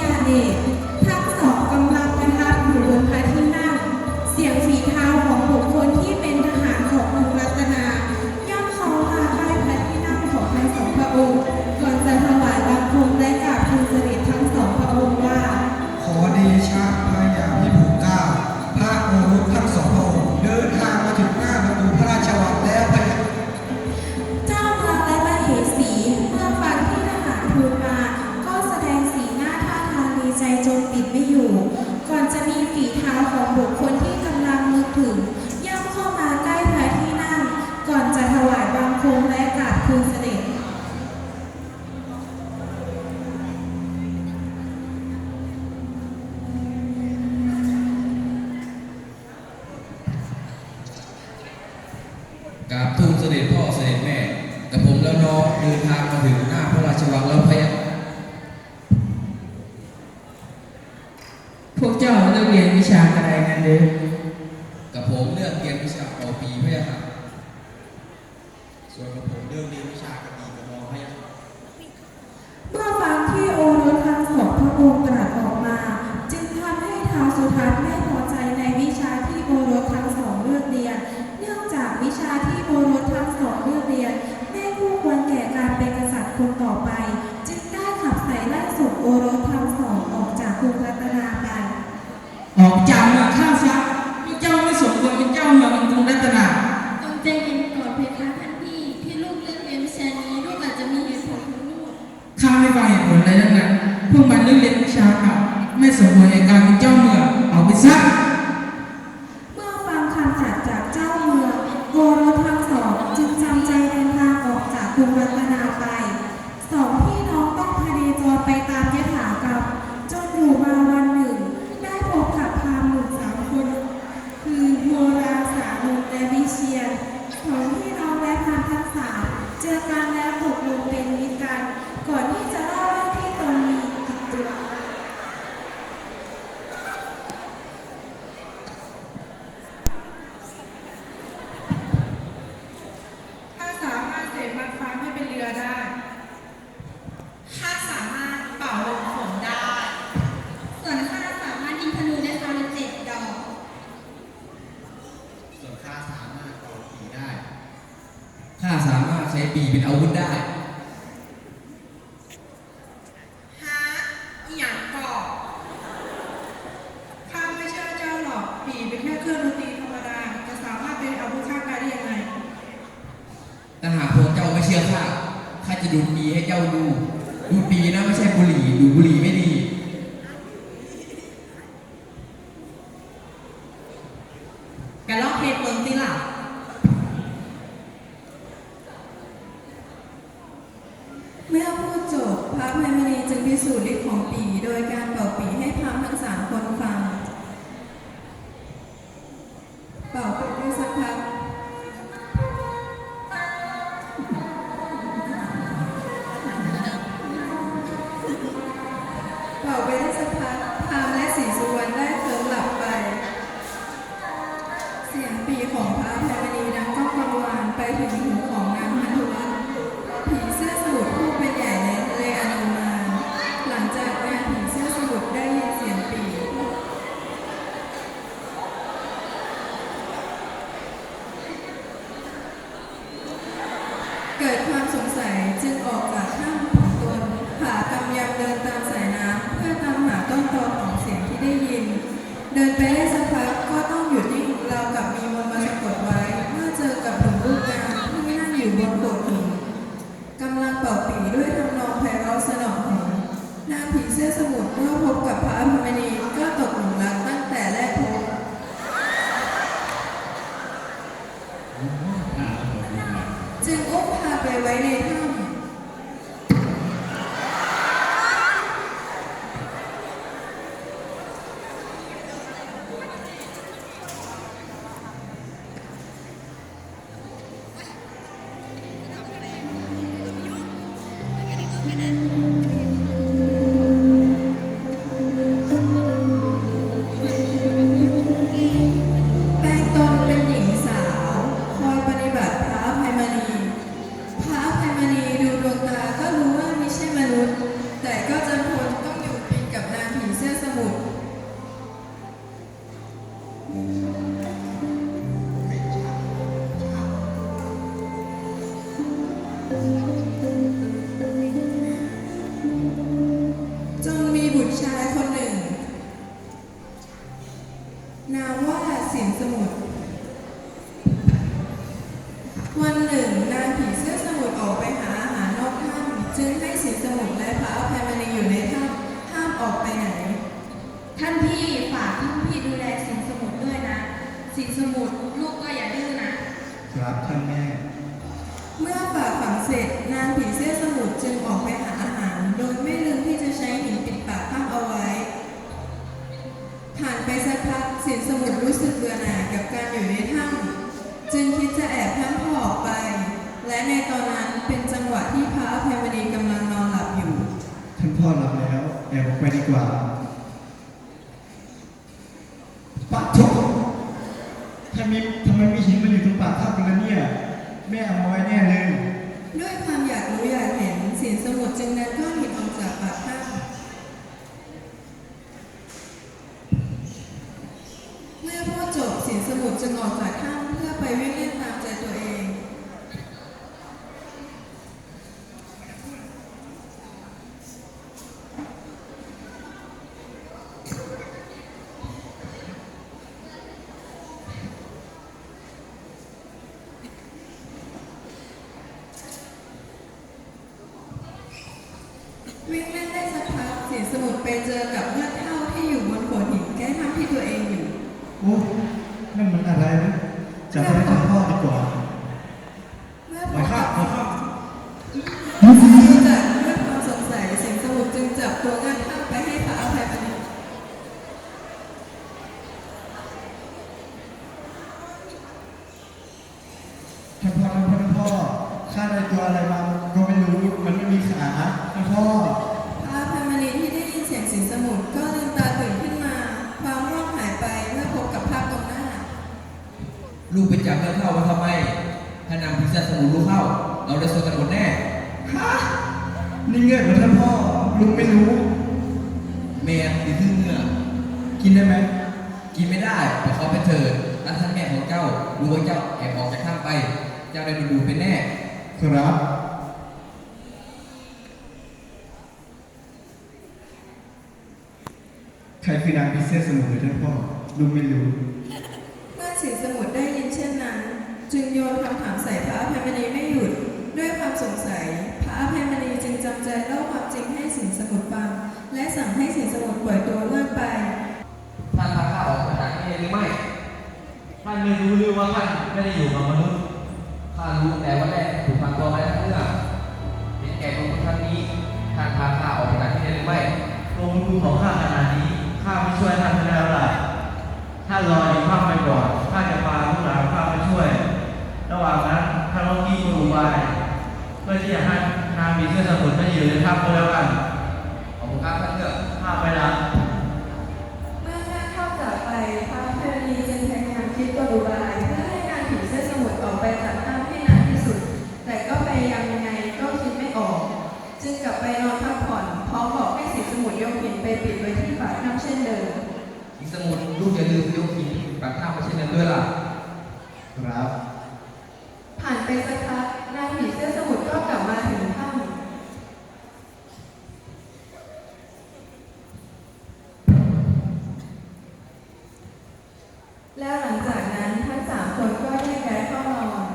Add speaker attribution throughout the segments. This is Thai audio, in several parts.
Speaker 1: 희한해 กราบทูลเสด็จพ่อเสด็จแม่ แต่ผมแล้วน้องเดินทางมาถึงหน้าพระราชวังแล้วพะยะ
Speaker 2: พวกเจ้าเลือกเรียนวิชาอะไรกันเด้อ
Speaker 1: กับผมเลือกเรียนวิชาปอปีพะยะค่ะ
Speaker 3: ส่วนกับผมเรื่องเรียนวิชากระบี่
Speaker 4: ไม่สมควร
Speaker 5: ใดู
Speaker 4: ดปี
Speaker 6: ให้เจ้า
Speaker 3: ดู
Speaker 1: ดู
Speaker 6: ดปีนะ
Speaker 1: ไม่ใช่บุหรี่ ดูดบุหรี่ไม่ดี
Speaker 2: แกลอกเพลงเมืองติล่ะ
Speaker 4: เมื่อพูดจบพระพายมณีจึงพิสูจน์ฤทธิ์ของปี โดยการเป่าปีให้พราหมณ์ทั้งสามคนฟัง ป่าไปได้สักพักพราหมณ์และสีสุวรรณได้เคลิ้มหลับไป เสียงปีของพระอภัยมณีดังก้องกังวานไปถึงหูของนางพันธุรัตน์ผีเสื้อสมุทรผู้เป็นใหญ่ในทะเลอันุมานหลังจากนางผีเสื้อสมุทรได้ยินเสียงปีเกิดความสงสัยจึงออกจากถ้ำของตนหากำยำเดินตามสายน้ำ ตอตามหาต้นตอของเสียงที่ได้ยิน เดินไปได้สักพักก็ต้องหยุดนิ่งเรากับมีมนมาสะกดไว้ เมื่อเจอกับหนุ่มรูปงามที่นั่งอยู่บนโขดหินกำลังเป่าปีด้วยทำนองไพเราะสนองหูนางผีเสื้อสมุทรเมื่อ
Speaker 5: สินสมุทรลูกก็อย่าดื้อนะ
Speaker 3: ครับท่านแม่
Speaker 4: เมื่อฝากฝังเสร็จนางผีเสื้อสมุทรจึงออกไปหาอาหาร โดยไม่ลืมที่จะใช้หินปิดปากถ้ำเอาไว้ ผ่านไปสักพักสินสมุทรรู้สึกเบื่อหน่ายกับการอยู่ในถ้ำจึงคิดจะแอบพลั้งพอออกในตอนนั้นเป็นจังหวะที่พระอภัยมณีกำลังนอนหลับอยู่
Speaker 3: ท่านพ่อหลับแล้วแอบออกไปดีกว่าปัดทุกทำไมทำไมมีหินมันอยู่ตรงปากถ้ำกันแล้วเนี่ย แม่เอามาไว้แน่เลย
Speaker 4: ด้วยความอยากรู้อยากเห็นสินสมุดจึงนัดก้อนหินออกจากปากถ้ำเมื่อพูดจบสินสมุดจึงออกจากถ้ำเพื่อไปวิ่งเล่นตามใจตัวเอง วิ่งเล่นได้สักพั กสินสมุทรไปเจอกับเลือดเท่าที่อยู่บนโขดหินใกล้ถ้ำที่ตัวเองอยู่
Speaker 3: โอ้นั่นมันอะไรนะจับไปให้ท่านพ่อดีกว่า
Speaker 4: เมื่อ
Speaker 3: ไป
Speaker 4: พบ
Speaker 3: ข้า
Speaker 4: กับ
Speaker 3: ไปข้า
Speaker 4: ดูจากด้วยความสงสัยสิงสมุทรจึงจับตัวเลือดเท่าไปให้พระอภัยมณี
Speaker 3: ท่านพ่อท่านพ่อท่านพ่อข้าได้ตัวอะไรมา
Speaker 4: ลูก
Speaker 1: ไปจับเงินเข้ามาทำไมถ้านางพิซซ่าสมุนรู้เข้า เราได้โซกันหมดแน่
Speaker 3: ฮะนี่เงื่อนเหรอท่านพ่อลุงไม่รู้
Speaker 1: แม่ติดทึ่งเมื่อ
Speaker 3: กินได้ไหม
Speaker 1: กินไม่ได้แต่เขาเป็นเถิดและท่านแม่ของเจ้ารู้ว่าเจ้าแอบออกจากถ้ำไป เจ้าได้ดนดูเป็นแน่
Speaker 3: ครับใครคือนางพิเศษสมุนหรือท่านพ่อลุงไม่รู้
Speaker 4: สงสัย พระอภัยมณีจึงจำใจเล่าความจริงให้สิงสมุทรฟัง และสั่งให้สิงสมุทรปล่อยตัวเลื่อนไป
Speaker 1: ท่านพาข้าออกจากที่นี่หรือไม่
Speaker 7: ท่านไม่รู้หรือว่าท่านไม่ได้อยู่กับมนุษย์
Speaker 1: ข้ารู้แต่ว่าแรกถูกพาตัวมาแล้วเมื่อเห็นแก่ตัวครั้งนี้ ท่านพาข้าออกจากที่นี่หรือไม่
Speaker 7: ลงทุนของข้าขนาดนี้ ข้าไม่ช่วยท่านไม่ได้แล้วล่ะท่านรออยู่ข้ามไปก่อน ข้าจะพาลูกหลานข้าไปช่วย ระหว่างนั้นท่านต้องกี้มืออุบายเพื่อที่จะให้นางมีเสื้อสมุนไม่อยู่ในถ้ำก็แล้วกัน
Speaker 1: ขอบคุณครับท่านเลือก
Speaker 7: ข้าไปละ
Speaker 4: เมื่อแม่เข้าจากไปพระเพณีจึงพยายามคิดกลอุบายเพื่อให้การผีเสื้อสมุทรออกไปจากถ้ำให้นานที่สุด แต่ก็พยายามยังไงก็คิดไม่ออก จึงกลับไปนอนพักผ่อนพร้อมบอกให้สิงสมุทรยกหินไปปิดไว้ที่ปากถ้ำเช่นเดิม
Speaker 1: อีกสมุนลูกอย่าลืมยกหินปากถ้ำมาเช่นนั้นด้วยล่ะ
Speaker 3: ครับ
Speaker 4: ผ่านไปสักพักนางผีเสื้อสมุท แล้วหลังจากนั้นทั้งสามคนก็แยกย้ายเข้านอน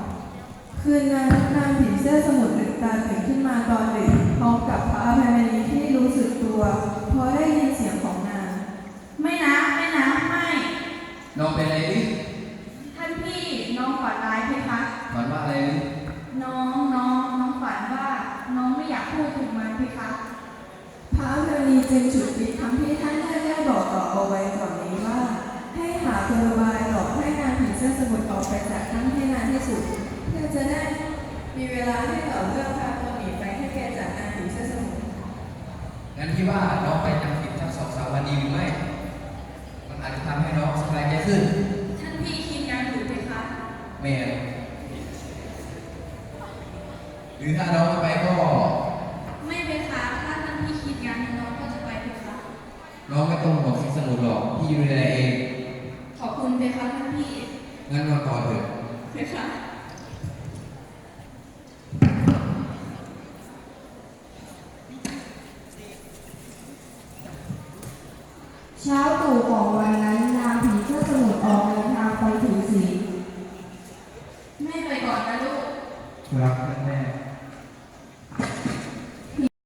Speaker 4: คืนนั้นนางผีเสื้อสมุทรลืมตาตื่นขึ้นมาตอนดึกพร้อมกับพระอภัยมณีที่รู้สึกตัวเพราะได้ยินเสียงของนาง
Speaker 5: ไม่นะ ไม่นะ ไม่
Speaker 1: น้องเป็นอะไรดิ
Speaker 5: ท่านพี่น้องฝันร้ายไหมคะ
Speaker 1: ฝันว่าอะไรดิ
Speaker 5: น้องน้องน้องฝันว่าน้องไม่อยากพูดถึงมันไหมคะ
Speaker 4: พระอภัยมณีจึงฉุดคิดคำที่ท่านได้ได้บอกต่อเอาไว้ก่อนนี้ว่า ให้หากลอุบายหลอกให้นางผีเสื้อสมุทรออกไปจากถ้ำให้นานที่สุด เพื่อจะได้มีเวลาให้ต่อเรื่องพาตัวหนีไปให้แก่จากนางผีเสื้อสมุทร
Speaker 1: งั้นพี่ว่าน้องไปนางผี
Speaker 5: ทั้ง
Speaker 1: สอง
Speaker 8: สา
Speaker 3: ว